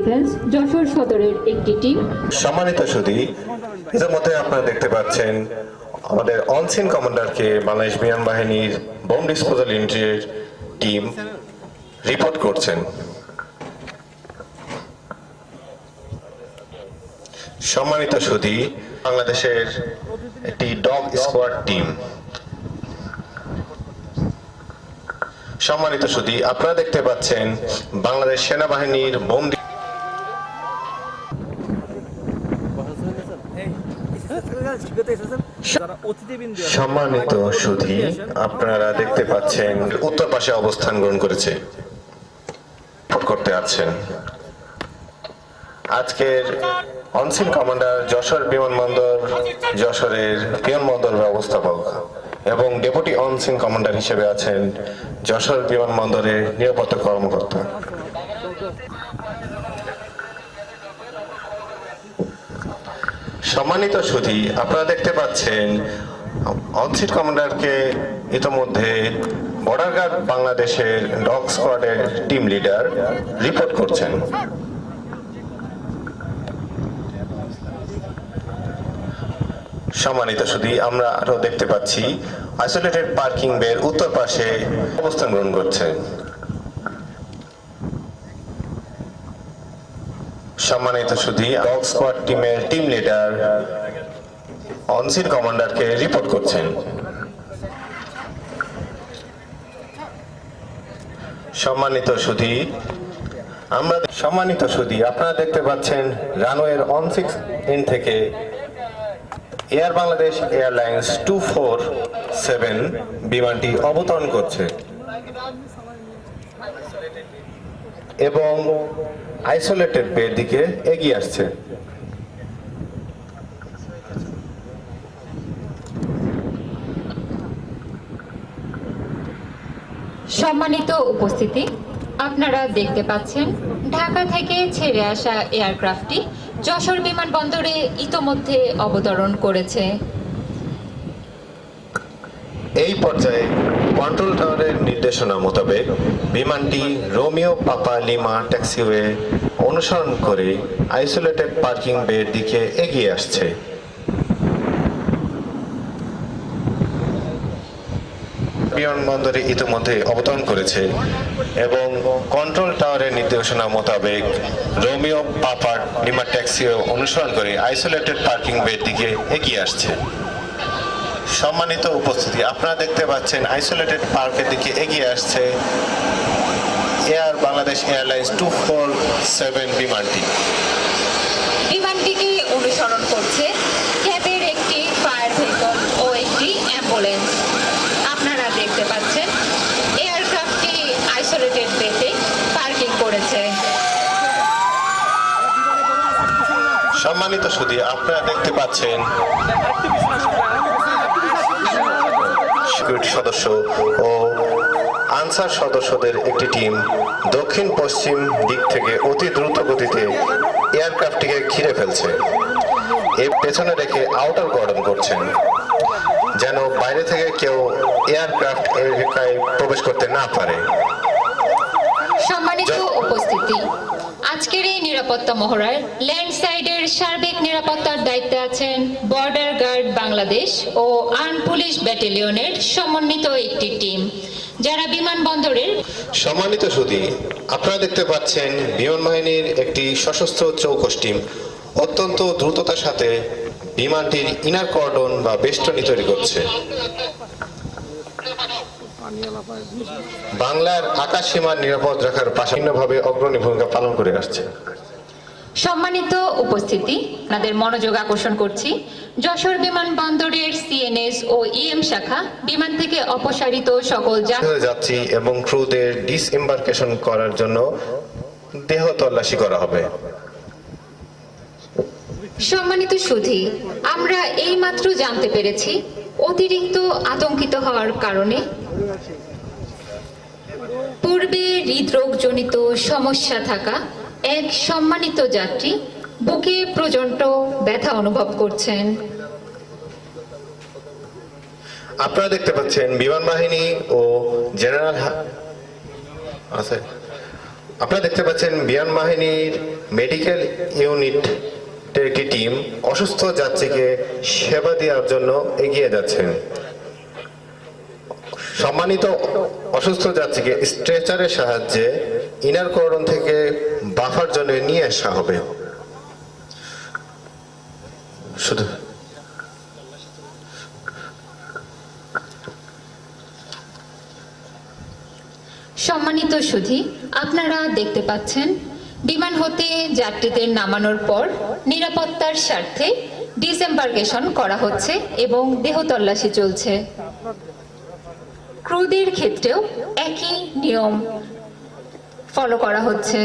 Defence Jessore সদরের একটি team. সম্মানিত সুদী ইতিমধ্যে আপনারা দেখতে পাচ্ছেন আমাদের অনসিন কমান্ডারকে বাংলাদেশ বিমান বাহিনীর বোম ডিসপোজাল ইউনিটের টিম রিপোর্ট করছেন। সম্মানিত সুদী বাংলাদেশের একটি ডগ স্কোয়াড টিম। সম্মানিত সুদী আপনারা দেখতে পাচ্ছেন বাংলাদেশ সেনাবাহিনীর বোম যারা অতিথিবৃন্দ সম্মানিত সুধী আপনারা দেখতে পাচ্ছেন উত্তর পাশে অবস্থান গ্রহণ করেছে। করতে আছেন আজকের অনসিন কমান্ডার যশোর বিমানবন্দর যশোরের বিমানবন্দর ব্যবস্থাপক এবং ডেপুটি অনসিন কমান্ডার হিসেবে আছেন যশোর বিমানবন্দরের নিরাপত্তা কর্মকর্তা। সম্মানিত সুধী, আপনারা দেখতে পাচ্ছেন, অনসিট কমান্ডারকে ইতোমধ্যে বর্ডার গার্ড বাংলাদেশের ডগ স্কোয়াডের টিম লিডার রিপোর্ট করছেন। সম্মানিত সুধী, আমরা আরও দেখতে পাচ্ছি, আইসোলেটেড পার্কিং বের উত্তর পাশে অবস্থান গ্রহণ করছে সম্মানিত সুধী ডগ স্কোয়াড টিমের টিম লিডার অনসিন কমান্ডারকে রিপোর্ট করছেন। সম্মানিত সুধী, আমরা সম্মানিত সুধী, আপনারা দেখতে পাচ্ছেন রানওয়ের অন সিক্স ইন থেকে air Bangladesh airlines two four seven বিমানটি অবতরণ করছে। এবং আইসোলেটেড বের দিকে এগিয়ে আসছে। সম্মানিত উপস্থিতি আপনারা দেখতে পাচ্ছেন ঢাকা থেকে ছেড়ে আসা এয়ারক্রাফটটি যশোর বিমানবন্দরে ইতোমধ্যে অবতরণ করেছে। এই পর্যায়ে কন্ট্রোল টাওয়ারের নির্দেশনা মোতাবেক বিমানটি রোমিও পাপা লিমা ট্যাক্সিওয়ে অনুসরণ করে আইসোলেটেড পার্কিং বের দিকে এগিয়ে আসছে। বিমানবন্দরে ইতিমধ্যে অবতরণ করেছে এবং কন্ট্রোল টাওয়ারের নির্দেশনা মোতাবেক রোমিও পাপা লিমা ট্যাক্সিও অনুসরণ করে আইসোলেটেড পার্কিং বের দিকে এগিয়ে আসছে। সম্মানিত উপস্থিতি আপনারা দেখতে পাচ্ছেন আইসোলেটেড পার্কের দিকে এগিয়ে আসছে air Bangladesh airlines two four seven বিমানটি। বিমানটিকে অনুসরণ করছে ক্যাবের একটি ফায়ার ভেহিকল ও একটি অ্যাম্বুলেন্স। আপনারা দেখতে পাচ্ছেন এয়ারক্রাফটটি আইসোলেটেড বেতে পার্কিং করেছে। সম্মানিত সুদী আপনারা দেখতে পাচ্ছেন সিকিউরিটি সদস্য ও আনসার সদস্যদের একটি টিম দক্ষিণ পশ্চিম দিক থেকে অতি দ্রুত গতিতে এয়ারক্রাফটটিকে ঘিরে ফেলছে। এর পেছনে রেখে আউটার গর্ডন করছেন যেন বাইরে থেকে কেউ এয়ারক্রাফট এলাকায় প্রবেশ করতে না পারে। সম্মানিত উপস্থিতি। আজকের এই নিরাপত্তা মহড়ায় ল্যান্ড সাইডের সার্বিক নিরাপত্তার দায়িত্বে আছেন বর্ডার গার্ড বাংলাদেশ ও আর্ম পুলিশ ব্যাটালিয়নের সমন্বিত একটি টিম, যারা বিমানবন্দরের সম্মানিত সুদী, আপনারা দেখতে পাচ্ছেন বিমান বাহিনীর একটি সশস্ত্র চৌকস টিম। অত্যন্ত দ্রুততার সাথে বিমানটির ইনার কর্ডন বা বেষ্টনী তৈরি করছে। বাংলার আকাশ সীমার নিরাপদ রাখার পাশাপাশি অগ্রণী ভূমিকা পালন করে আসছে। সম্মানিত উপস্থিতি আপনাদের মনোযোগ আকর্ষণ করছি যশোর বিমানবন্দরের সিএনএস ও ইএম শাখা বিমান থেকে অপসারিত সকল যাত্রী এবং ক্রুদের ডিসএম্বার্কেশন করার জন্য দেহ তল্লাশি করা হবে। সম্মানিত সুধী আমরা এইমাত্র জানতে পেরেছি অতিরিক্ত আতঙ্কিত হওয়ার কারণে পূর্বে হৃদরোগজনিত সমস্যা থাকা এক সম্মানিত যাত্রী বুকে প্রচণ্ড ব্যথা অনুভব করছেন। আপনারা দেখতে পাচ্ছেন বিমান বাহিনী ও জেনারেল আপনারা দেখতে পাচ্ছেন বিমান বাহিনীর মেডিকেল ইউনিট একটি টিম অসুস্থ যাত্রীকে সেবা দেওয়ার জন্য এগিয়ে যাচ্ছেন। সম্মানিত অসুস্থ যাত্রীকে স্ট্রেচারের সাহায্যে ইনার করণ থেকে বাফার জন্য নিয়ে আসা হবে। শুধু সম্মানিত সুধি, আপনারা দেখতে পাচ্ছেন, বিমান হতে যাত্রীদের নামানোর পর নিরাপত্তার স্বার্থে ডিসএম্বার্কেশন করা হচ্ছে এবং দেহ তল্লাশি চলছে। ক্রুদের ক্ষেত্রেও একই নিয়ম ফলো করা হচ্ছে।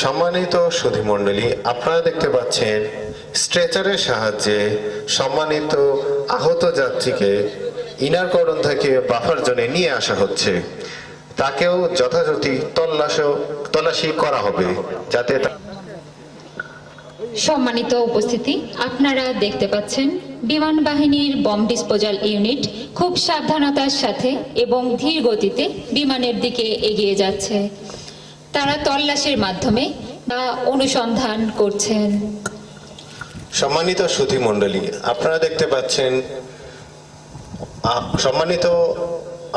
সম্মানিত সুধী মণ্ডলী আপনারা দেখতে পাচ্ছেন স্ট্রেচারের সাহায্যে সম্মানিত আহত যাত্রীকে ইনার করণ থেকে বাফার জোনে নিয়ে আসা হচ্ছে। তাকেও যথাযথ তল্লাশ তল্লাশি করা হবে যাতে সম্মানিত উপস্থিতি, আপনারা দেখতে পাচ্ছেন বিমান বাহিনীর বম ডিসপোজাল ইউনিট খুব সাবধানতার সাথে এবং ধীর গতিতে বিমানের দিকে এগিয়ে যাচ্ছে। তারা তল্লাশির মাধ্যমে বা অনুসন্ধান করছেন। সম্মানিত সুধী মণ্ডলী, আপনারা দেখতে পাচ্ছেন সম্মানিত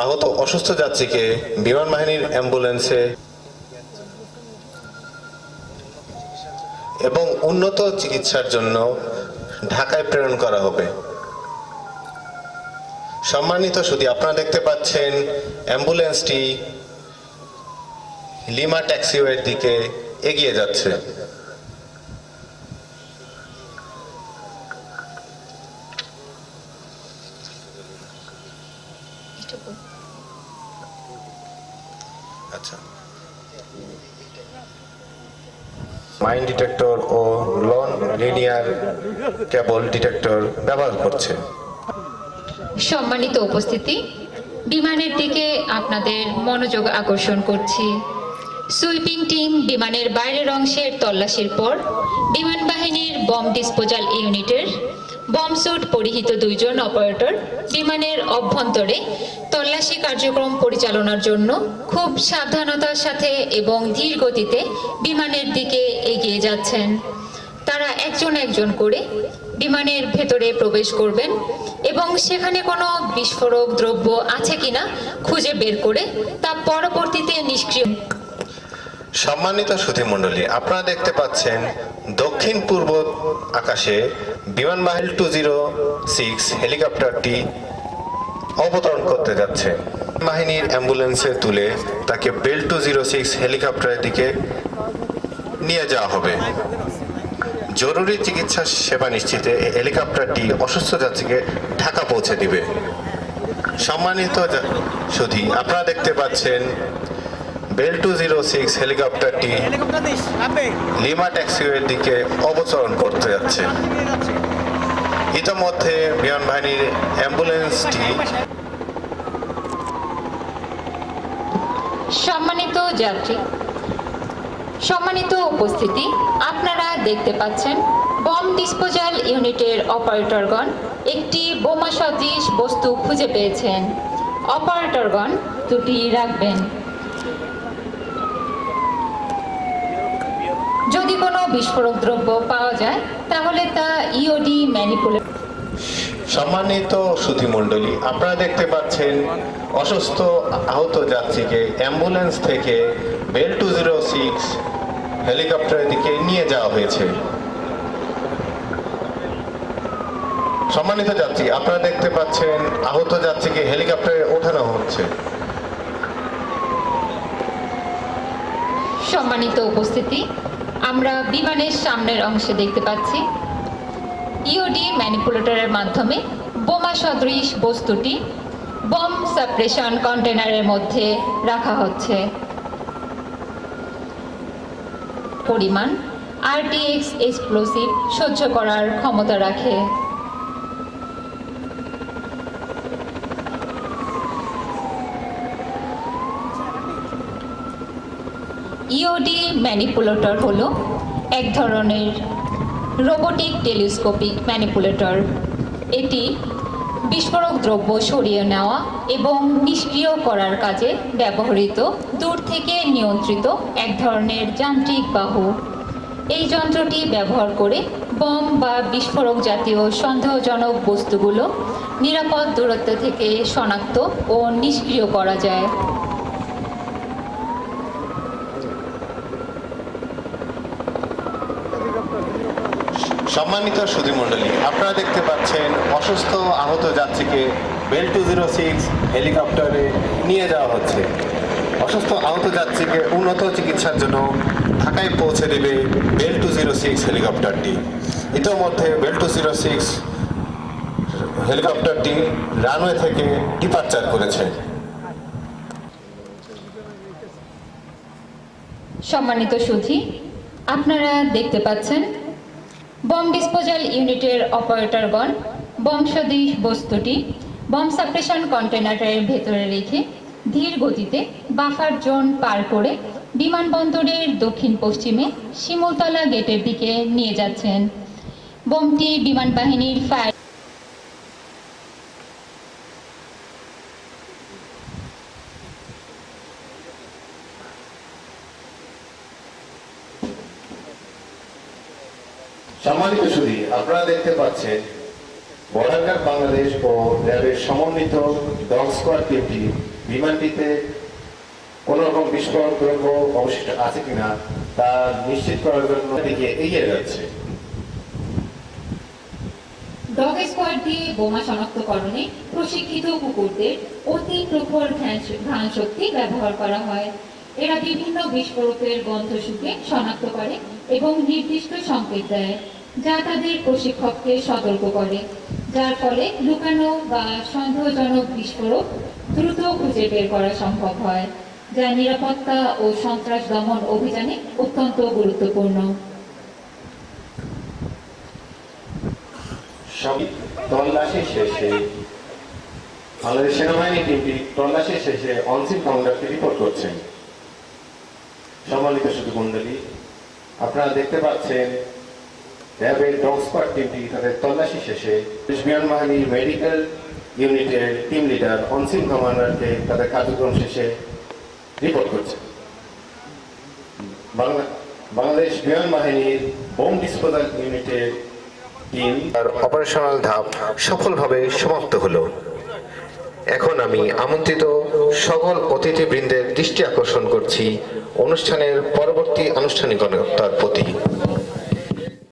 আহত অসুস্থ যাত্রীকে বিমান বাহিনীর অ্যাম্বুলেন্সে এবং উন্নত চিকিৎসার জন্য ঢাকায় প্রেরণ করা হবে। সম্মানিত শুধু আপনারা দেখতে পাচ্ছেন অ্যাম্বুলেন্সটি লিমা ট্যাক্সিওয়ের দিকে এগিয়ে যাচ্ছে। কেবল ডিটেক্টর ব্যবহার করছে। সম্মানিত উপস্থিতি, বিমানের দিকে আপনাদের মনোযোগ আকর্ষণ করছি। সুইপিং টিম বিমানের বাইরের অংশের তল্লাশির পর বিমান বাহিনীর বম ডিসপোজাল ইউনিটের বম স্যুট পরিহিত দুইজন অপারেটর বিমানের অভ্যন্তরে তল্লাশি কার্যক্রম পরিচালনার জন্য খুব সাবধানতার সাথে এবং ধীর গতিতে বিমানের দিকে এগিয়ে যাচ্ছেন। একজন একজন করে বিমানের ভেতরে প্রবেশ করবেন এবং সেখানে কোনো বিস্ফোরক দ্রব্য আছে কিনা খুঁজে বের করে তা পরবর্তীতে নিষ্ক্রিয় সম্মানিত সুধী মণ্ডলী, আপনারা দেখতে পাচ্ছেন দক্ষিণ পূর্ব আকাশে বিমান বাহিনী টু জিরো সিক্স হেলিকপ্টারটি অবতরণ করতে যাচ্ছে। বাহিনীর অ্যাম্বুলেন্সে তুলে তাকে বেল টু জিরো সিক্স হেলিকপ্টারের দিকে নিয়ে যাওয়া হবে। জরুরি চিকিৎসা সেবা নিশ্চিতে হেলিকপ্টারটি অসুস্থ যাত্রীকে ঢাকা পৌঁছে দিবে। সম্মানিত সুধী আপনারা দেখতে পাচ্ছেন বেল টু জিরো সিক্স হেলিকপ্টারটি লিমা ট্যাক্সিওয়ের দিকে অবচরণ করতে যাচ্ছে। ইতোমধ্যে বিমান বাহিনীর অ্যাম্বুলেন্সটি সম্মানিত যাত্রী সম্মানিত উপস্থিতি, আপনারা দেখতে পাচ্ছেন বম ডিসপোজাল ইউনিটের অপারেটরগণ একটি বোমা সদৃশ বস্তু খুঁজে পেয়েছেন। অপারেটরগণ দুটি রাখবেন। যদি কোনো বিস্ফোরক দ্রব্য পাওয়া যায়, তাহলে তা ইওডি ম্যানিপুলেট সম্মানিত সুধী মণ্ডলী আপনারা দেখতে পাচ্ছেন অসুস্থ আহত যাত্রীকে অ্যাম্বুলেন্স থেকে বেল টু জিরো সিক্স হেলিকপ্টারের দিকে নিয়ে যাওয়া হয়েছে। সম্মানিত যাত্রী, আপনারা দেখতে পাচ্ছেন আহত যাত্রীকে হেলিকপ্টারে ওঠানো হচ্ছে। সম্মানিত উপস্থিতি, আমরা বিমানের সামনের অংশে দেখতে পাচ্ছি ইওডি ম্যানিপুলেটরের মাধ্যমে বোমা সদৃশ বস্তুটি বম সাপ্রেশন কন্টেনারের মধ্যে রাখা হচ্ছে। পরিমাণ আরটিএক্স এক্সপ্লোসিভ সহ্য করার ক্ষমতা রাখে। ইওডি ম্যানিপুলেটর হলো এক ধরনের রোবোটিক টেলিস্কোপিক ম্যানিপুলেটর এটি বিস্ফোরক দ্রব্য সরিয়ে নেওয়া এবং নিষ্ক্রিয় করার কাজে ব্যবহৃত দূর থেকে নিয়ন্ত্রিত এক ধরনের যান্ত্রিক বাহু। এই যন্ত্রটি ব্যবহার করে বম বা বিস্ফোরক জাতীয় সন্দেহজনক বস্তুগুলো নিরাপদ দূরত্ব থেকে শনাক্ত ও নিষ্ক্রিয় করা যায়। সম্মানিত সুধী মণ্ডলী আপনারা দেখতে পাচ্ছেন অসুস্থ আহত যাত্রীকে বেল টু জিরো সিক্স হেলিকপ্টারে নিয়ে যাওয়া হচ্ছে। অসুস্থ আহত যাত্রীকে উন্নত চিকিৎসার জন্য ঢাকায় পৌঁছে দেবে বেল টু জিরো সিক্স হেলিকপ্টারটি। ইতোমধ্যে বেল টু জিরো সিক্স হেলিকপ্টারটি রানওয়ে থেকে ডিপার্চার করেছে। সম্মানিত সুধী, আপনারা দেখতে পাচ্ছেন বম ডিসপোজাল ইউনিটের অপারেটরগণ, বম সদৃশ বস্তুটি, বম সাপ্রেশন কন্টেনারের ভেতরে রেখে ধীর গতিতে বাফার জোন পার করে বিমানবন্দরের দক্ষিণ পশ্চিমে শিমুলতলা গেটের দিকে নিয়ে যাচ্ছেন। বোমটি বিমান বাহিনীর ফায়ার সম্মানিত সুধী, আপনারা দেখতে পাচ্ছেন বর্ডার বাংলাদেশ ও র্যাবের সমন্বিত ডগ স্কোয়াড টিমটি বিমানটিতে কোন রকম বিস্ফোরক দ্রব্য অবশিষ্ট আছে কিনা তা নিশ্চিত করার জন্য দিকে এগিয়ে যাচ্ছে। ডগ স্কোয়াড দিয়ে বোমা শনাক্তকরণে প্রশিক্ষিত কুকুরদের অতি প্রখর ঘ্রাণ শক্তি ব্যবহার করা হয়। এরা বিভিন্ন বিস্ফোরকের গন্ধ শুকে শনাক্ত করে এবং নির্দিষ্ট সংকেত দেয়। যা তাদের প্রশিক্ষককে সতর্ক করে, যার ফলে লুকানো বা সন্দেহজনক বিস্ফোরক দ্রুত খুঁজে বের করা সম্ভব হয়, যা নিরাপত্তা ও সন্ত্রাস দমন অভিযানে অত্যন্ত গুরুত্বপূর্ণ। বাংলাদেশ সেনাবাহিনী টিমটি তল্লাশি শেষে অনসিন কমান্ডারকে রিপোর্ট করছেন সম্মানিত শুধু মন্ডলী আপনারা দেখতে পাচ্ছেন র্যাবের ডগ স্কোয়াড টিমটি তাদের তল্লাশি শেষে বিমান বাহিনীর মেডিকেল ইউনিটের টিম লিডার অনসিন কমান্ডারকে তাদের কার্যক্রম শেষে রিপোর্ট করছে বাংলা- বাংলাদেশ বিমান বাহিনীর বোম ডিসপোজাল ইউনিটের টিম আর অপারেশনাল ধাপ সফলভাবে সমাপ্ত হলো। এখন আমি আমন্ত্রিত সকল অতিথিবৃন্দের দৃষ্টি আকর্ষণ করছি অনুষ্ঠানের পরবর্তী আনুষ্ঠানিকতার প্রতি।